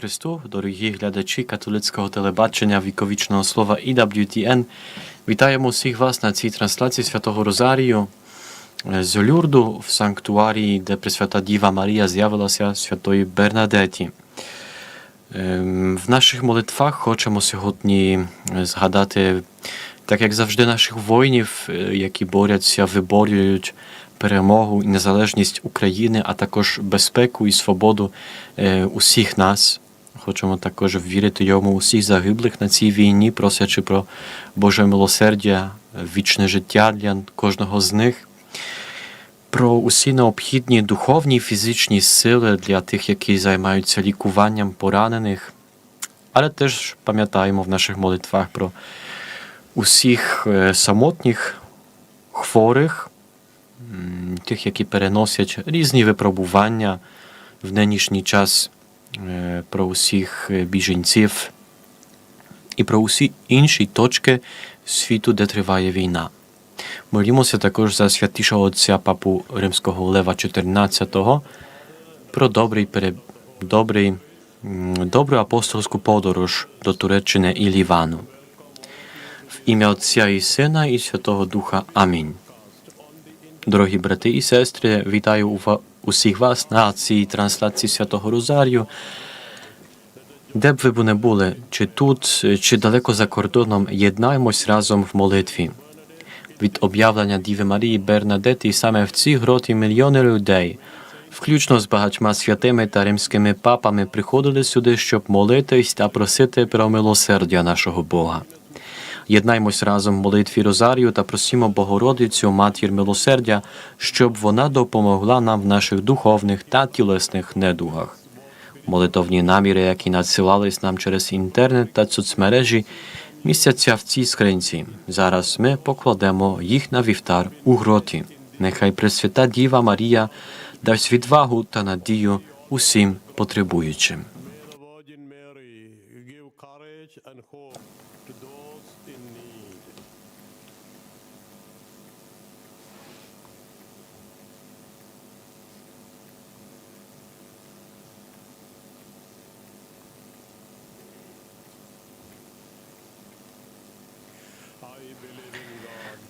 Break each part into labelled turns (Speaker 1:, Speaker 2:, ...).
Speaker 1: Христу, дорогі глядачі католицького телебачення віковічного слова EWTN. Вітаємо всіх вас на цій трансляції Святого Розарію е, з Люрду в санктуарії, де Пресвята Діва Марія з'явилася Святої Бернадеті. Ем, В наших молитвах хочемо сьогодні е, згадати, так як завжди, наших воїнів, е, які борються, виборюють перемогу і незалежність України, а також безпеку і свободу усіх нас. Хочемо також вірити йому усіх загиблих на цій війні, просячи про Боже милосердя, вічне життя для кожного з них. Про усі необхідні духовні і фізичні сили для тих, які займаються лікуванням поранених, але теж пам'ятаємо в наших молитвах про усіх е, самотніх, хворих, тих, які переносять різні випробування в нинішній час, про усіх е, біженців і про усі інші точки світу, де триває війна. Молімося також за святішого отця папу Римського Лева XIV про добрий, добрий, добру апостольську подорож до Туреччини і Лівану. В ім'я Отця і Сина і Святого Духа. Амінь. Дорогі брати і сестри, вітаю усіх вас на цій трансляції Святого Розарію. Де б ви не були, чи тут, чи далеко за кордоном, єднаємось разом в молитві. Від об'явлення Діви Марії Бернадети саме в ці гроті мільйони людей, включно з багатьма святими та римськими папами, приходили сюди, щоб молитись та просити про милосердя нашого Бога. Єднаймось разом в молитві Розарію та просимо Богородицю, Матір милосердя, щоб вона допомогла нам в наших духовних та тілесних недугах. Молитовні наміри, які надсилались нам через інтернет та соцмережі, містяться в цій скринці. Зараз ми покладемо їх на вівтар у гроті. Нехай Пресвята Діва Марія дасть відвагу та надію усім потребуючим.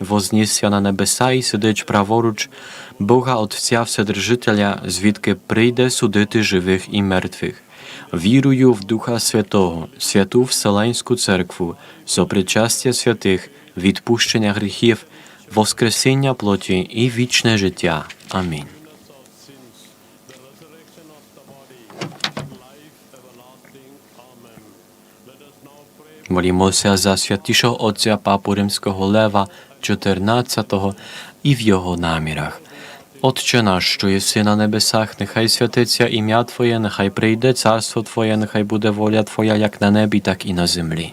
Speaker 1: вознісся на небеса і сидить праворуч Бога Отця Вседержителя, звідки прийде судити живих і мертвих. Вірую в Духа Святого, святу Вселенську церкву, сопричастя святих, відпущення гріхів, воскресіння плоті і вічне життя. Амінь. Молімося за святішого отця Папу Римського Лева XIV і в його намірах. Отче наш, що єси на небесах, нехай святиться ім'я Твоє, нехай прийде царство Твоє, нехай буде воля Твоя як на небі, так і на землі.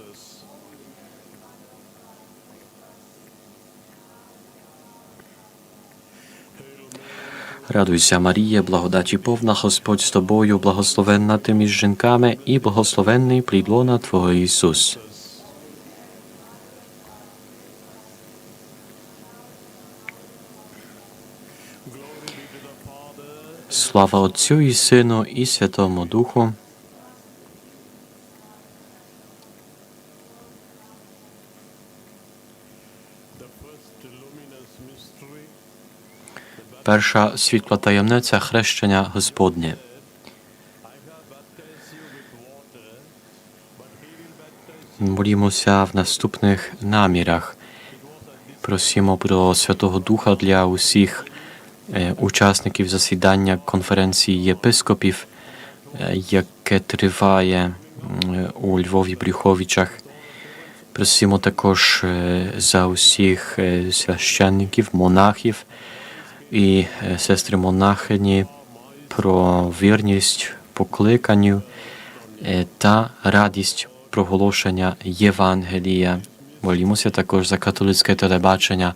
Speaker 1: Радуйся, Марія, благодаті повна, Господь з тобою, благословенна ти між жінками, і благословенний плід лона Твого Ісус. Слава Отцю і Сину, і Святому Духу. Перша світла таємниця хрещення Господнє. Молімося в наступних намірах. Просимо про Святого Духа для усіх е, учасників засідання конференції єпископів, е, яке триває у Львові Брюховичах. Просимо також е, за усіх священників, монахів і е, сестри монахині про вірність покликанню е, та радість проголошення Євангелія. Молімося також за католицьке телебачення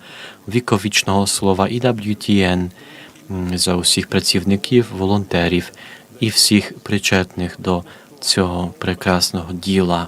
Speaker 1: віковічного слова EWTN, м, за усіх працівників, волонтерів і всіх причетних до цього прекрасного діла.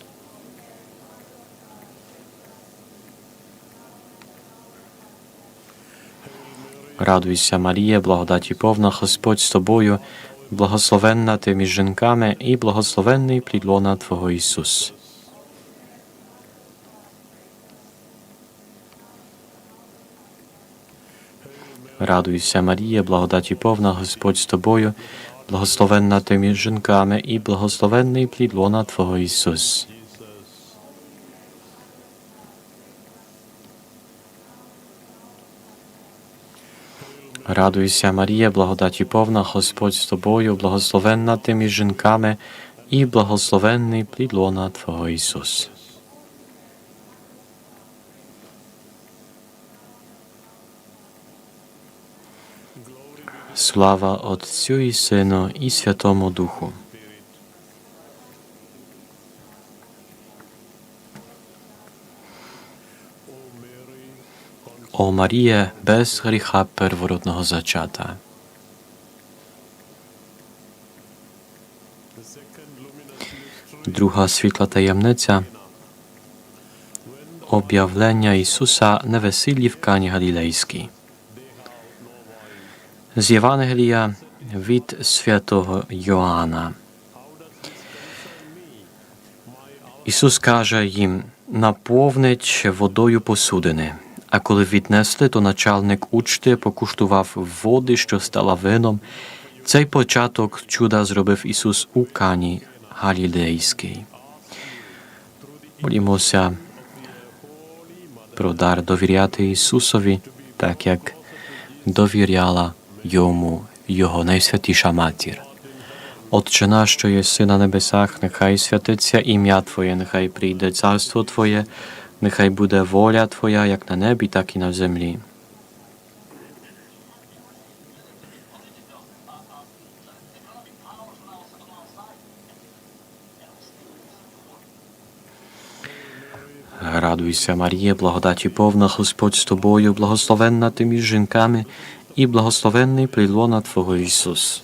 Speaker 1: Радуйся, Марія, благодаті повна, Господь з тобою, благословенна ти між жінками, і благословенний плід лона Твого Ісус. Радуйся, Марія, благодаті повна, Господь з тобою, благословенна ти між жінками, і благословенний плід лона Твого Ісус. Радуйся, Марія, благодаті повна, Господь з тобою, благословенна ти між жінками, і благословенний плід лона Твого Ісус. Слава Отцю і Сину, і Святому Духу. О Маріє, без гріха первородного зачата. Друга світла таємниця об'явлення Ісуса на весіллі в Кані Галілейській. З Євангелія від святого Йоанна. Ісус каже їм: наповнить водою посудини. А коли віднесли, то начальник учти покуштував води, що стала вином. Цей початок чуда зробив Ісус у Кані Галілейській. Молімося про дар довіряти Ісусові, так як довіряла йому Його найсвятіша матір. Отче наш, що єси на небесах, нехай святиться ім'я Твоє, нехай прийде царство Твоє, нехай буде воля Твоя, як на небі, так і на землі. Радуйся, Марія, благодаті повна, Господь з тобою, благословенна ти між жінками, і благословенний плідлона Твого Ісус.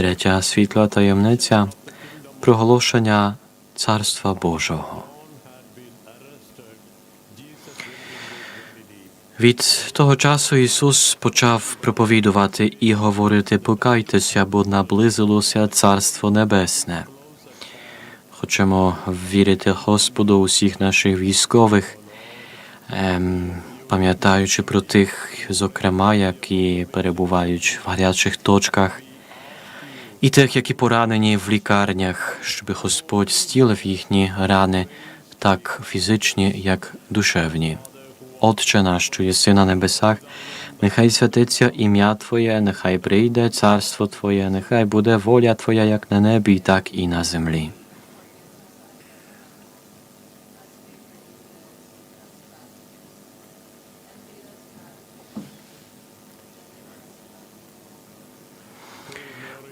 Speaker 1: Третя світла таємниця проголошення Царства Божого. Від того часу Ісус почав проповідувати і говорити Покайтеся, бо наблизилося Царство Небесне. Хочемо вірити Господу усіх наших військових, ем, пам'ятаючи про тих, зокрема, які перебувають в гарячих точках, і тих, які поранені в лікарнях, щоб Господь стілив їхні рани, так фізичні, як душевні. Отче наш, що єси на небесах, нехай святиться ім'я Твоє, нехай прийде царство Твоє, нехай буде воля Твоя як на небі, так і на землі.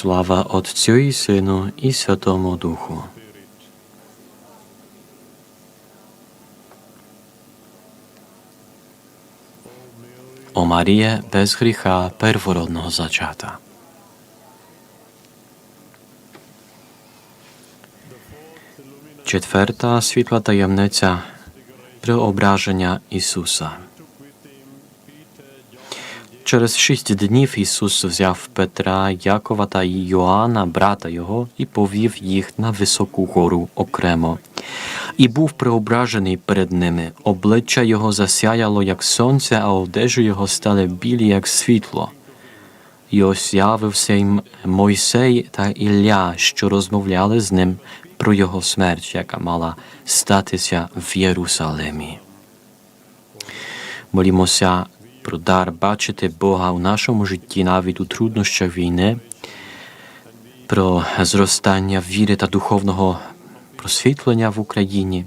Speaker 1: Слава Отцю і Сину і Святому Духу. О Маріє без гріха первородного зачата. Четверта світла таємниця преображення Ісуса. Через шість днів Ісус взяв Петра, Якова та Йоанна, брата його, і повів їх на високу гору окремо. І був преображений перед ними. Обличчя його засяяло, як сонце, а одежі його стали білі, як світло. І ось явився їм Мойсей та Ілля, що розмовляли з ним про його смерть, яка мала статися в Єрусалимі. Молімося про дар бачити Бога у нашому житті навіть у труднощах війни, про зростання віри та духовного просвітлення в Україні,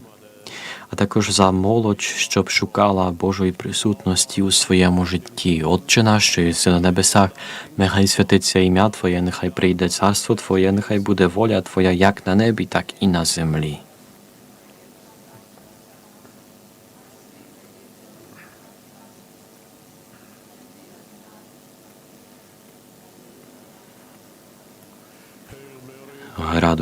Speaker 1: а також за молодь, щоб шукала Божої присутності у своєму житті. Отче наш, що єси на небесах, нехай святиться ім'я Твоє, нехай прийде царство Твоє, нехай буде воля Твоя як на небі, так і на землі.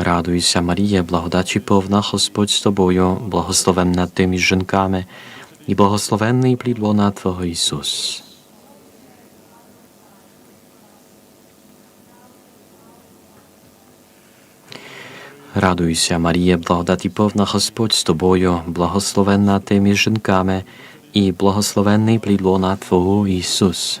Speaker 1: Радуйся, Марія, благодаті повна Господь з тобою, благословенна ти між жінками, і благословенний плід лона Твого Ісус. Радуйся, Марія, благодаті повна Господь з тобою, благословенна ти жінками, і благословенний плід лона Твого Ісус.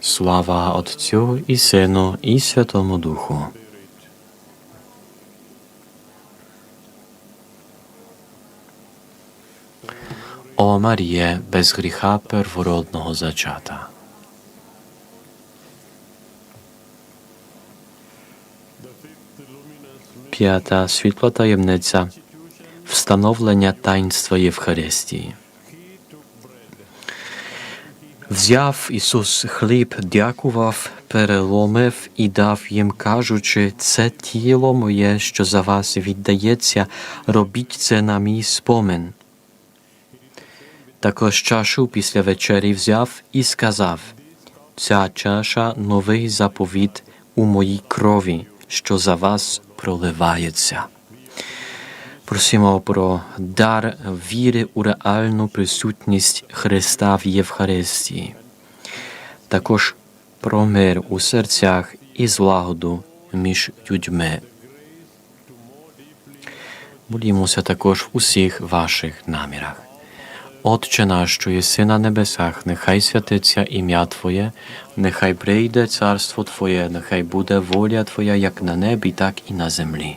Speaker 1: Слава Отцю і Сину, і Святому Духу. О Маріє, без гріха первородного зачата. П'ята світла таємниця встановлення таїнства Євхаристії. Взяв Ісус хліб, дякував, переломив і дав їм, кажучи, це тіло моє, що за вас віддається, робіть це на мій спомин. Також чашу після вечері взяв і сказав: Ця чаша новий заповіт у моїй крові, що за вас проливається. Просимо про дар віри у реальну присутність Христа в Євхаристії, також про мир у серцях і злагоду між людьми. Молімося також в усіх ваших намірах. Отче наш, що єси на небесах, нехай святиться ім'я Твоє, нехай прийде царство Твоє, нехай буде воля Твоя як на небі, так і на землі.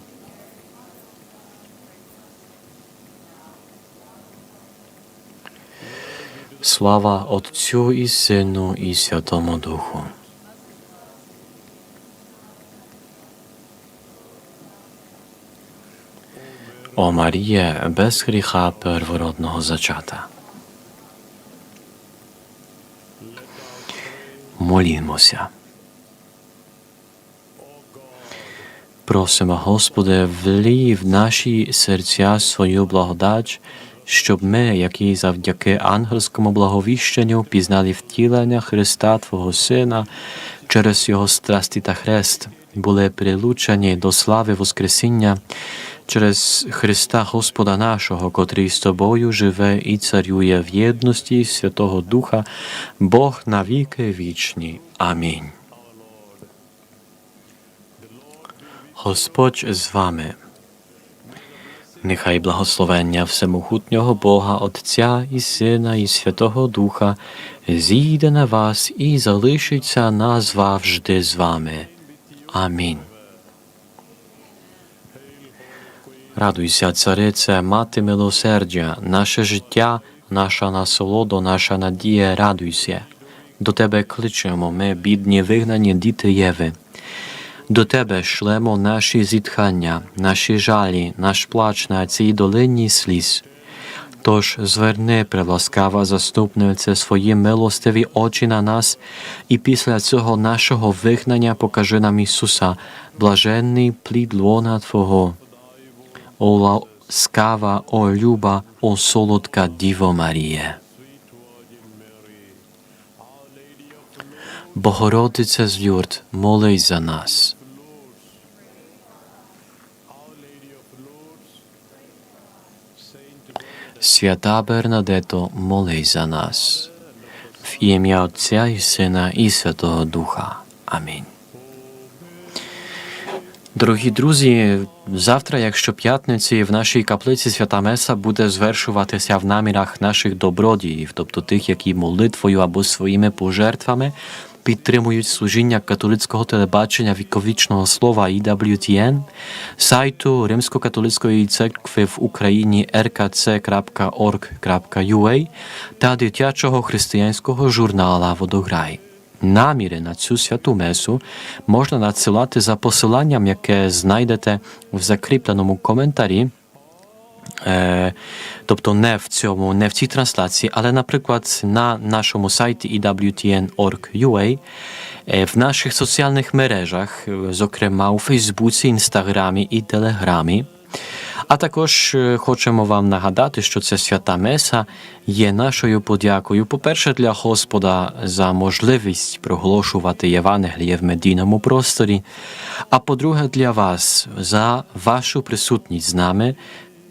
Speaker 1: Слава Отцю і Сину, і Святому Духу. О Маріє, без гріха первородного зачата. Молімося. Просимо, Господи, влій в наші серця свою благодать, щоб ми, які завдяки ангельському благовіщенню пізнали втілення Христа Твого Сина через Його страсті та хрест, були прилучені до слави Воскресіння через Христа Господа нашого, котрий з тобою живе і царює в єдності Святого Духа, Бог навіки вічні. Амінь. Господь з вами. Нехай благословення Всемогутнього Бога Отця і Сина і Святого Духа зійде на вас і залишиться назавжди з вами. Амінь. Радуйся, царице, мати милосердя, наше життя, наша насолода, наша надія, радуйся. До тебе кличемо, ми, бідні вигнані діти Єви. До тебе шлемо наші зітхання, наші жалі, наш плач на цій долині сліз. Тож зверни, преласкава заступнице, свої милостиві очі на нас, і після цього нашого вигнання покажи нам Ісуса, блаженний плід лона Твого. О ласкава, о люба, о солодка Діво Маріє. Богородице з Юрт, молись за нас. Свята Бернадето, молись за нас. В ім'я Отця і Сина і Святого Духа. Амінь. Дорогі друзі, завтра, якщо п'ятниці, в нашій каплиці свята Меса буде звершуватися в намірах наших добродіїв, тобто тих, які молитвою або своїми пожертвами підтримують служіння католицького телебачення віковічного слова EWTN, сайту Римсько-католицької церкви в Україні rkc.org.ua та дитячого християнського журнала Водограй. Наміри на цю святу месу можна надсилати за посиланням, яке знайдете в закріпленому коментарі. Е, тобто не в цьому, не в цій трансляції, але, наприклад, на нашому сайті ewtn.org.ua, е, в наших соціальних мережах, е, зокрема у Фейсбуці, Інстаграмі і Телеграмі. А також хочемо вам нагадати, що ця свята Меса є нашою подякою, по-перше, для Господа за можливість проголошувати Євангеліє в медійному просторі, а по-друге, для вас за вашу присутність з нами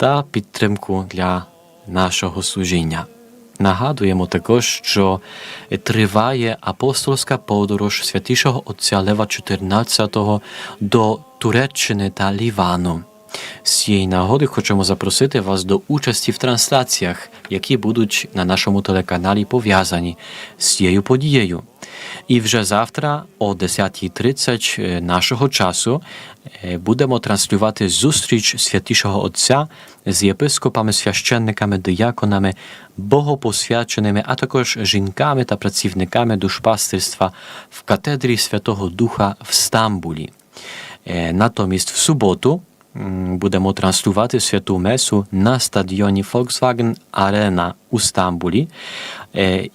Speaker 1: та підтримку для нашого служіння. Нагадуємо також, що триває апостольська подорож святішого отця Лева XIV до Туреччини та Лівану. З цієї нагоди хочемо запросити вас до участі в трансляціях, які будуть на нашому телеканалі пов'язані з цією подією. І вже завтра о 10.30 е, нашого часу е, будемо транслювати зустріч святішого Отця з єпископами, священниками, дияконами, богопосвяченими, а також жінками та працівниками душпастерства в катедрі Святого Духа в Стамбулі. Е, Натомість в суботу будемо транслювати святу месу на стадіоні Volkswagen Arena у Стамбулі,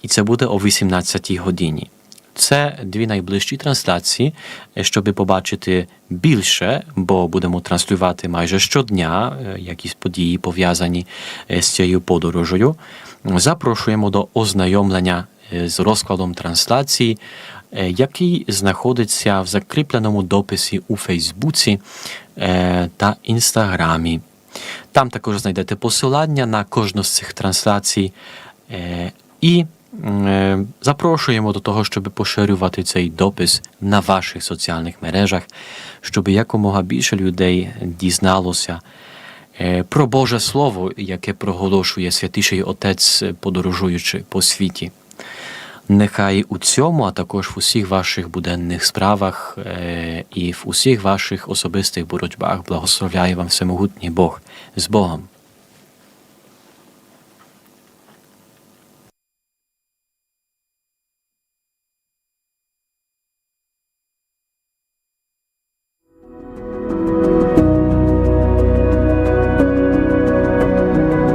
Speaker 1: і це буде о 18 годині. Це дві найближчі трансляції, е, щоб побачити більше, бо будемо транслювати майже щодня е, якісь події пов'язані е, з цією подорожею. Запрошуємо до ознайомлення з розкладом трансляції, який знаходиться в закріпленому дописі у Фейсбуці та Інстаграмі. Там також знайдете посилання на кожну з цих трансляцій. І запрошуємо до того, щоб поширювати цей допис на ваших соціальних мережах, щоб якомога більше людей дізналося е, про Боже Слово, яке проголошує святіший Отець, е, подорожуючи по світі. Нехай у цьому, а також в усіх ваших буденних справах е, і в усіх ваших особистих боротьбах благословляє вам всемогутній Бог з Богом.